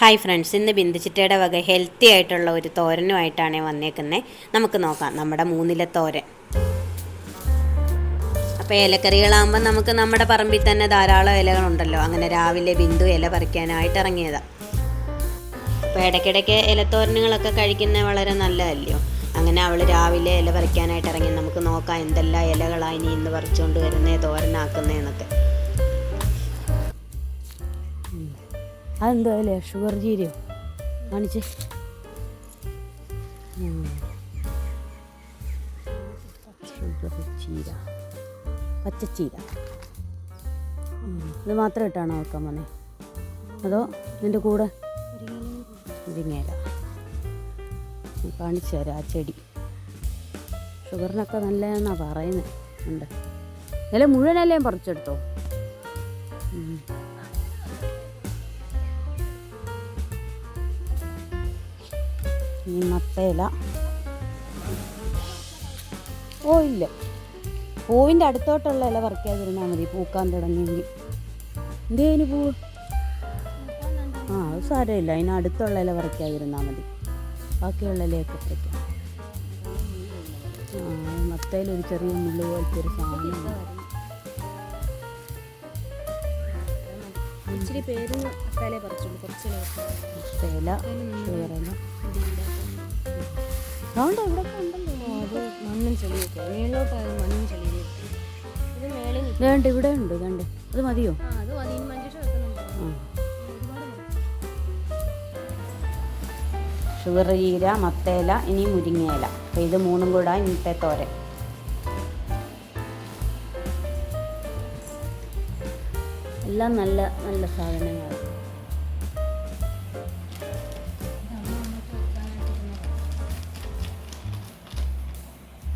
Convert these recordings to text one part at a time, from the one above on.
Hi friends ഇന്ന് ബിന്ദുചിറ്റയുടെ വക healthy ആയിട്ടുള്ള ഒരു തോരനുമായിട്ടാണ് വന്നേക്കുന്നത് നമുക്ക് നോക്കാം നമ്മുടെ മൂന്നിലെ തോരൻ. അപ്പോൾ ഇലക്കറികളാകുമ്പോൾ നമുക്ക് നമ്മുടെ പറമ്പിൽ തന്നെ ധാരാളം ഇലകളുണ്ടല്ലോ അങ്ങനെ രാവിലെ ബിന്ദു ഇല പറിക്കാനായിട്ട് ഇറങ്ങിയതാണ് അപ്പോൾ ഇടയ്ക്കിടയ്ക്ക് ഇലത്തോരനുകളൊക്കെ കഴിക്കുന്നത് വളരെ നല്ലതല്ലയോ അങ്ങനെ അവൾ രാവിലെ ഇല പറിക്കാനായിട്ട് ഇറങ്ങി നമുക്ക് നോക്കാം എന്തെല്ലാം ഇലകളാണ് ഇനി ഇന്ന് പറിച്ചുകൊണ്ട് വരുന്നത് തോരനാക്കുന്നതെന്നൊക്കെ അതെന്തോ അല്ലേ? ഷുഗർ ജീരയോ കാണിച്ച്. ഷുഗർ ചീര. പച്ചച്ചീര ഇത് മാത്രം ഇട്ടാണോ വെക്കാൻ പോന്നെ അതോ ഇതിന്റെ കൂടെ? മുരിങ്ങയില. ഞാൻ കാണിച്ചു തരാം ആ ചെടി. ഷുഗറിനൊക്കെ നല്ലതെന്നാണ് പറയുന്നത് ഉണ്ട്. ഇല മുഴുവനല്ലേ പറിച്ചെടുത്തോ? ഇനി മത്തയില. ഓ ഇല്ല. പൂവിന്റെ അടുത്തോട്ടുള്ള ഇല പറിക്കാതിരുന്നാൽ മതി പൂക്കാൻ തുടങ്ങിയെങ്കിൽ. എന്തേനു പൂ? ആ അത് സാരമില്ല. അതിന് അടുത്തുള്ള ഇല പറിക്കാതിരുന്നാൽ മതി. ബാക്കിയുള്ള ഇലയൊക്കെ പറിക്കാം. ആ മത്തയിൽ ഒരു ചെറിയ മുള്ളു പോലത്തെ ഒരു സാധനം ഇച്ചിരി പേര് തലേ പറിച്ചുള്ളൂ കുറച്ച് അതുകൊണ്ട് ഇവിടെ ഉണ്ടല്ലോ അത് മണ്ണും ചെളിയൊക്കെ. മേളിലോട്ടായത് മണ്ണും ചെളിയും ഇത് മേളിൽ വേണ്ട ഇവിടെ ഉണ്ട് വേണ്ട. അത് മതിയോ? അത് മതി. ഷുഗർ ചീര മത്തേല ഇനി മുരിങ്ങയില. അപ്പോൾ ഇത് മൂന്നും കൂടെ ഇന്നത്തെ തോരൻ. എല്ലാം നല്ല നല്ല സാധനങ്ങളാണ്.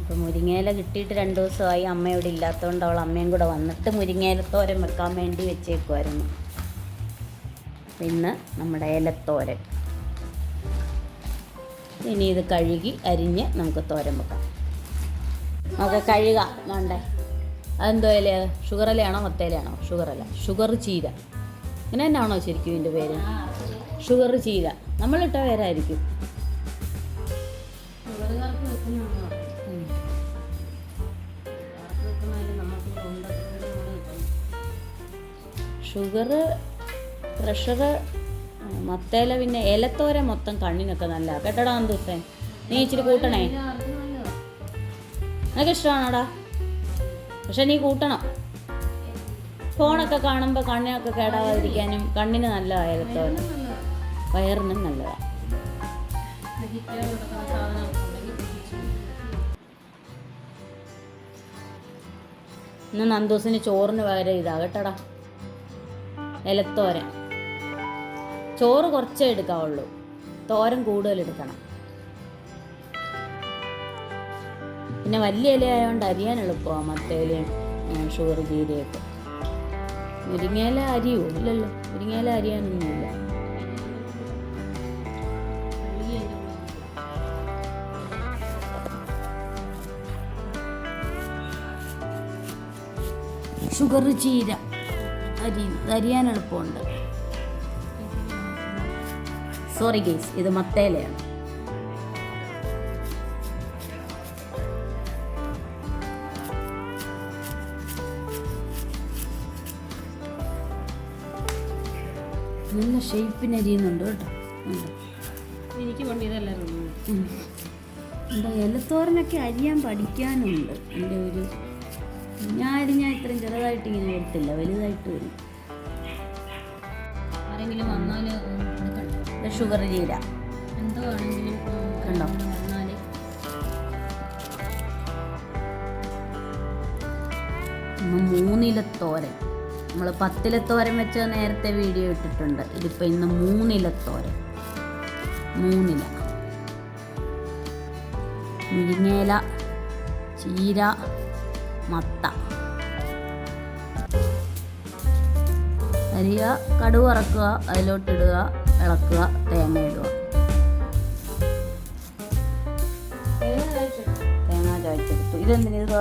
ഇപ്പോൾ മുരിങ്ങയില കിട്ടിയിട്ട് രണ്ട് ദിവസമായി അമ്മ ഇവിടെ ഇല്ലാത്തതുകൊണ്ട് അവൾ അമ്മയും കൂടെ വന്നിട്ട് മുരിങ്ങയില തോരൻ വെക്കാൻ വേണ്ടി വെച്ചേക്കുമായിരുന്നു പിന്നെ നമ്മുടെ ഇലത്തോരൻ ഇനി ഇത് കഴുകി അരിഞ്ഞ് നമുക്ക് തോരൻ വെക്കാം. നമുക്ക് കഴുകാം. വേണ്ടേ? അതെന്തോ ഇല ഷുഗർ ഇലയാണോ മത്തേലയാണോ ഷുഗർ ഇല ഷുഗർ ചീര. ഇങ്ങനെ തന്നെയാണോ ശരിക്കും ഇതിന്റെ പേര്? ഷുഗർ ചീര. നമ്മളിട്ട പേരായിരിക്കും. ഷുഗർ പ്രഷർ മത്തേല പിന്നെ ഇലത്തോര മൊത്തം കണ്ണിനൊക്കെ നല്ല കേട്ടോടാ ദിവസേ നീ ഇച്ചിരി കൂട്ടണേ. നിനക്ക് ഇഷ്ടമാണോടാ പക്ഷെ നീ കൂട്ടണം. ഫോണൊക്കെ കാണുമ്പോൾ കണ്ണിനൊക്കെ കേടാവാതിരിക്കാനും കണ്ണിന് നല്ലതാണ് ഇലത്തോര വയറിനും നല്ലതാണ് ഇന്ന് നന്ദൂസിന് ചോറിന് പകരം ഇതാ കേട്ടടാ. ഇലത്തോരൻ ചോറ് കുറച്ചേ എടുക്കാവുള്ളൂ. തോരൻ കൂടുതൽ എടുക്കണം. പിന്നെ വലിയ ഇല ആയതുകൊണ്ട് അരിയാൻ എളുപ്പമാണ് മത്തയിലയും ഷുഗർ ജീരയൊക്കെ. മുരിങ്ങയില അരിയോ ഇല്ലല്ലോ മുരിങ്ങയില അരിയാനൊന്നുമില്ല. ഷുഗർ ചീര അരി അരിയാൻ എളുപ്പമുണ്ട്. സോറി ഗേസ് ഇത് മത്തേലയാണ് ഷേപ്പിന് അരിയുന്നുണ്ട് കേട്ടോ. എനിക്ക്. എന്താ ഇലത്തോരനൊക്കെ അരിയാൻ പഠിക്കാനുണ്ട്. എന്റെ ഒരു ഞാൻ അരിഞ്ഞാൽ ഇത്രയും ചെറുതായിട്ട് ഇങ്ങനെ വരത്തില്ല വലുതായിട്ട് വരും ആരെങ്കിലും വന്നാൽ ഷുഗർ ചീര എന്തോ ആണെങ്കിലും കണ്ടോ? മൂന്നിലത്തോരൻ നമ്മൾ പത്തിലത്തോരൻ വെച്ച നേരത്തെ വീഡിയോ ഇട്ടിട്ടുണ്ട്. ഇതിപ്പോൾ ഇന്ന് മൂന്നിലത്തോരൻ മൂന്നില. മുരിങ്ങേല ചീര മത്ത. അരിയ കടുവ് ഇറക്കുക അതിലോട്ടിടുക ഇളക്കുക തേങ്ങ ഇടുക തേങ്ങ ചായച്ചെടുത്തു ഇതെന്തിനു ഇത്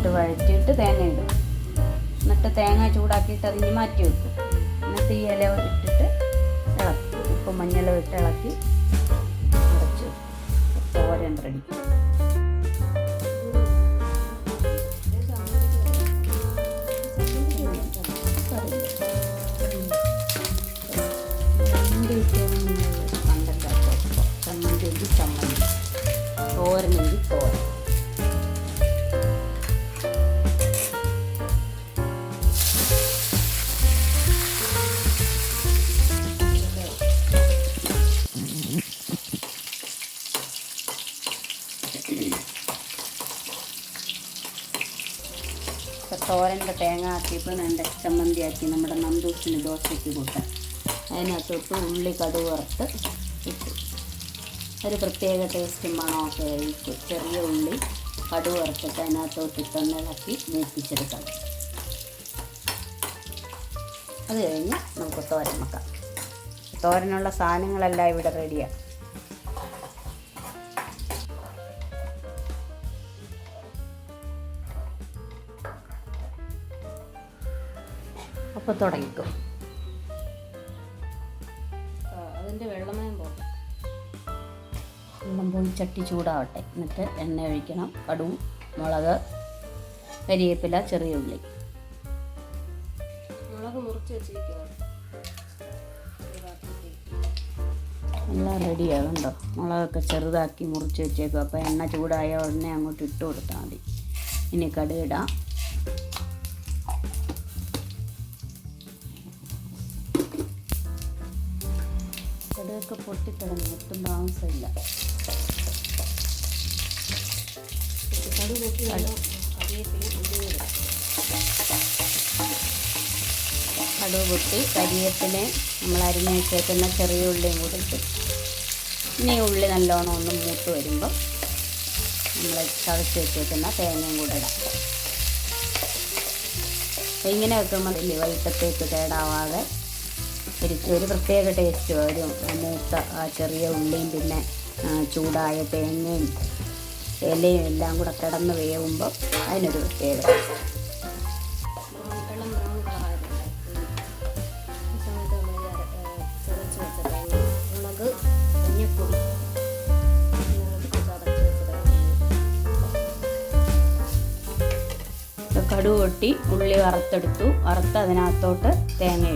ഇട്ട് വഴറ്റിയിട്ട് തേങ്ങ ഇടും. എന്നിട്ട് തേങ്ങ ചൂടാക്കിയിട്ട് അതിന് മാറ്റി വെക്കും. എന്നിട്ട് ഈ ഇല ഇട്ടിട്ട് ഇളക്കി. ഉപ്പ് മഞ്ഞളും ഇട്ട് ഇളക്കി അടച്ചു ഓരോ റെഡി ചമ്മന്തി തോരന്റെ തേങ്ങ ആക്കിയപ്പോൾ നല്ല ചമ്മന്തി ആക്കി നമ്മുടെ നന്ദൂസിന് ദോശയ്ക്ക് കൂട്ടാം അതിനകത്തോട്ട് ഉള്ളി കടുക് വറുത്ത് ഇട്ടു. ഒരു പ്രത്യേക ടേസ്റ്റും മണമൊക്കെ ഇട്ടു ചെറിയ ഉള്ളി കടുക് വറുത്തിട്ട് അതിനകത്തോട്ട് ഇട്ടൊന്ന് ഇളക്കി അത് കഴിഞ്ഞ് നമുക്ക് തോരൻ വെക്കാം. തോരനുള്ള സാധനങ്ങളെല്ലാം ഇവിടെ റെഡിയാണ് അപ്പോൾ തുടങ്ങിക്കും. അതിന്റെ വെള്ളമയം പോകും വെള്ളം പോയി ചട്ടി ചൂടാവട്ടെ. എന്നിട്ട് എണ്ണ ഒഴിക്കണം. കടുവും മുളക് കരിയേപ്പില ചെറിയ ഉള്ളി. മുളക് മുറിച്ച് വെച്ചിരിക്കുക എല്ലാം റെഡിയാകുന്നുണ്ടോ മുളകൊക്കെ ചെറുതാക്കി മുറിച്ച് വെച്ചേക്കും അപ്പോൾ എണ്ണ ചൂടായ ഉടനെ അങ്ങോട്ട് ഇട്ട് കൊടുത്താൽ മതി. ഇനി കടുകിടാം. കടുകൊക്കെ പൊട്ടിക്കിടന്നു ഒട്ടും താമസമില്ല കടുവ പൊട്ടി. കരിവേപ്പിനെ നമ്മൾ അരിഞ്ഞ് വെച്ചേക്കുന്ന ചെറിയ ഉള്ളിയും കൂടി ഇട്ട്. ഇനി ഉള്ളി നല്ലോണം ഒന്ന് മൂത്ത് വരുമ്പോൾ നമ്മൾ ചതച്ച് വെച്ചേക്കുന്ന തേങ്ങയും കൂടെ ഇടാം. അപ്പോൾ ഇങ്ങനെ വെക്കുമ്പോൾ വൈകിട്ടത്തേക്ക് കേടാവാതെ ശരിക്കും ഒരു പ്രത്യേക ടേസ്റ്റ് ഒരു മൂത്ത ചെറിയ ഉള്ളിയും പിന്നെ ചൂടായ തേങ്ങയും ഇലയും എല്ലാം കൂടെ കിടന്ന് വേവുമ്പോൾ അതിനൊരു പ്രത്യേക ടേസ്റ്റ് വെള്ളം ബ്രൗൺ കളറായിരുന്നു ഈ സമയത്ത് നമ്മൾ ചതച്ച് വെച്ച തേങ്ങ മുളക് മഞ്ഞപ്പൊടി ഇതിനകത്ത് ചതച്ച് വെച്ച തേങ്ങ ഇപ്പൊ കടുക് പൊട്ടി ഉള്ളി വറുത്തെടുത്തു. വറുത്ത് അതിനകത്തോട്ട് തേങ്ങ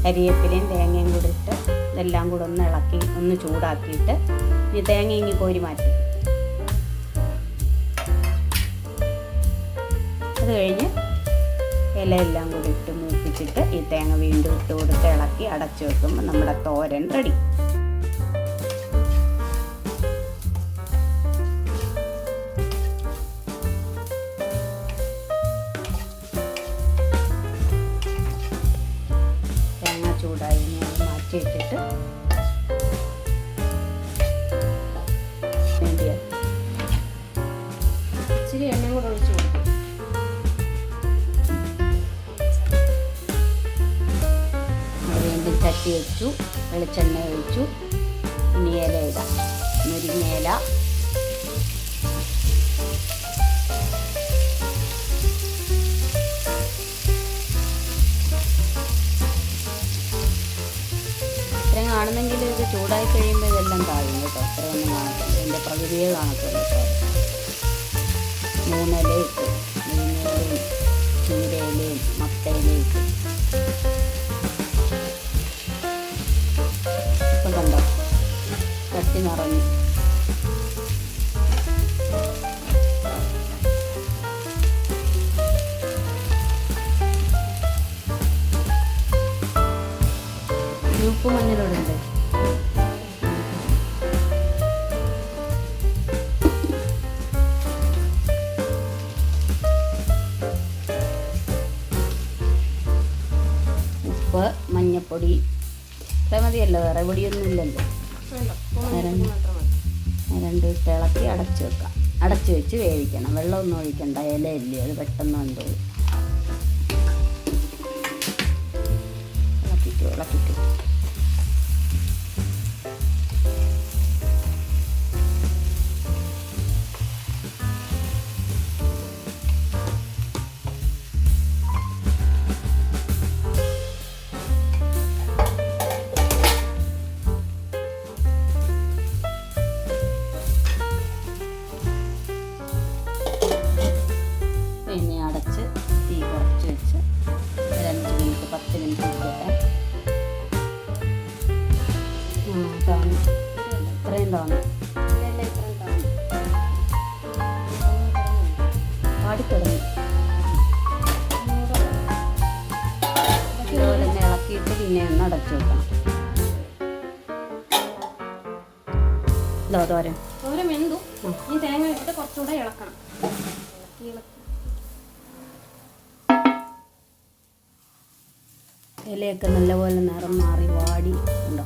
ഇട്ടു കരിവേപ്പിലയും തേങ്ങയും കൂടി ഇട്ട് ഇതെല്ലാം കൂടെ ഒന്ന് ഇളക്കി ഒന്ന് ചൂടാക്കിയിട്ട് ഇനി തേങ്ങ ഇങ്ങി കോരി മാറ്റി. അത് കഴിഞ്ഞ് ഇലയെല്ലാം കൂടി ഇട്ട് മൂപ്പിച്ചിട്ട് ഈ തേങ്ങ വീണ്ടും ഇട്ട് കൊടുത്ത് ഇളക്കി അടച്ചു വെക്കുമ്പോൾ നമ്മുടെ തോരൻ റെഡി. ഇനി ചെയ്തിട്ട് ഇച്ചിരി എണ്ണയും കൂടെ ഒഴിച്ച് കൊടുക്കും. വീണ്ടും ചട്ടി വെച്ചു വെളിച്ചെണ്ണ ഒഴിച്ചു. ഇനി ഇല ഇടാം. മുരിങ്ങയില. ഇതിന്റെ പ്രകൃതിയെ കാണത്തുള്ളൂ കേട്ടോ മൂന്നില ഇട്ടു മുരിങ്ങയിലയും ചീരയിലയും മത്തയിലയും ഇട്ടു ഇപ്പം കണ്ടോ ചട്ടി നിറഞ്ഞു ഉപ്പ് മഞ്ഞപ്പൊടി. ഇത്ര മതിയല്ലോ വേറെ പൊടിയൊന്നും ഇല്ലല്ലോ രണ്ട് ഇട്ട് ഇളക്കി അടച്ച് വെക്കാം. അടച്ചു വെച്ച് വേവിക്കണം. വെള്ളമൊന്നും ഒഴിക്കണ്ട ഇലയില്ലേ അത് പെട്ടെന്ന് വെന്തോളും ഇത്രയും തോന്നി. പാടിത്തുടങ്ങി. ഇതുപോലെ തന്നെ ഇളക്കിയിട്ട് പിന്നെ ഒന്ന് അടച്ചു വെക്കണം. ഇതോ തോരൻ തോരൻ വെന്തു ഈ തേങ്ങ ഇട്ടിട്ട് കുറച്ചുകൂടെ ഇളക്കണം. ഇളക്കി ഇളക്കി. ഇലയൊക്കെ നല്ലപോലെ നിറം മാറി വാടി. ഉണ്ടോ?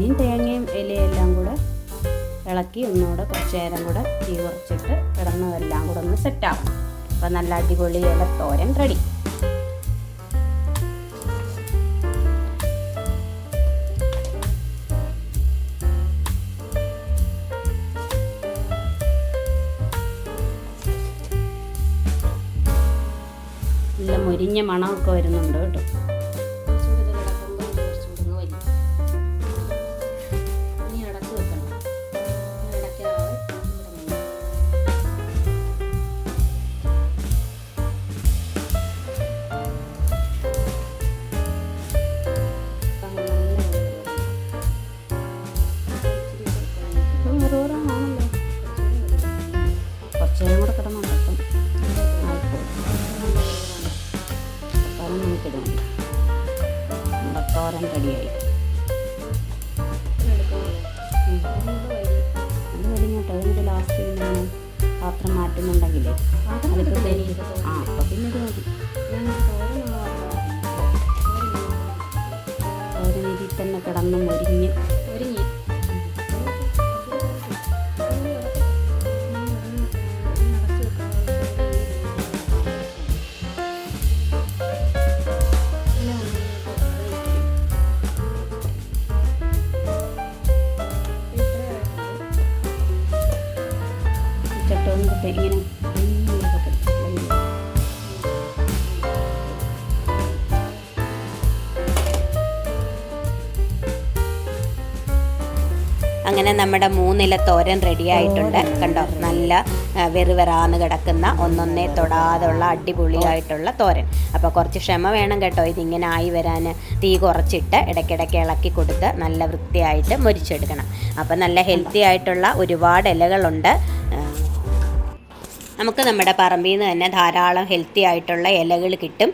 ഇനിയും തേങ്ങയും ഇലയെല്ലാം കൂടെ ഇളക്കി ഒന്നുകൂടെ കുറച്ച് നേരം കൂടെ തീ കുറച്ചിട്ട് കിടന്നതെല്ലാം കൂടെ ഒന്ന് സെറ്റാക്കണം അപ്പം നല്ല അടിപൊളി ഇല തോരൻ റെഡി നല്ല മുരിഞ്ഞ മണമൊക്കെ വരുന്നുണ്ട് കേട്ടോ. ചട്ടോന്നൊക്കെ ഇങ്ങനെ. അങ്ങനെ നമ്മുടെ മൂന്നില തോരൻ റെഡി ആയിട്ടുണ്ട്. കണ്ടോ? നല്ല വെറുവെറാന്ന് കിടക്കുന്ന ഒന്നൊന്നേ തൊടാതുള്ള അടിപൊളിയായിട്ടുള്ള തോരൻ. അപ്പോൾ കുറച്ച് ക്ഷമ വേണം കേട്ടോ. ഇതിങ്ങനെ ആയി വരാൻ തീ കുറച്ചിട്ട് ഇടയ്ക്കിടയ്ക്ക് ഇളക്കി കൊടുത്ത് നല്ല വൃത്തിയായിട്ട് മുരിച്ചെടുക്കണം. അപ്പോൾ നല്ല ഹെൽത്തി ആയിട്ടുള്ള ഒരുപാട് ഇലകളുണ്ട്. നമുക്ക് നമ്മുടെ പറമ്പിൽ നിന്ന് തന്നെ ധാരാളം ഹെൽത്തി ആയിട്ടുള്ള ഇലകൾ കിട്ടും.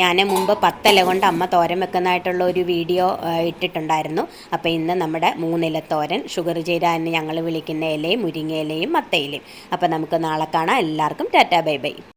ഞാൻ മുമ്പ് പത്തില കൊണ്ട് അമ്മ തോരൻ വെക്കുന്നതായിട്ടുള്ള ഒരു വീഡിയോ ഇട്ടിട്ടുണ്ടായിരുന്നു. അപ്പോൾ ഇന്ന് നമ്മുടെ മൂന്നില തോരൻ ഷുഗർ ചേരാൻ ഞങ്ങൾ വിളിക്കുന്ന ഇലയും മുരിങ്ങയിലയും മത്തയിലയും. അപ്പോൾ നമുക്ക് നാളെ കാണാം. എല്ലാവർക്കും ടാറ്റാ ബൈ ബൈ.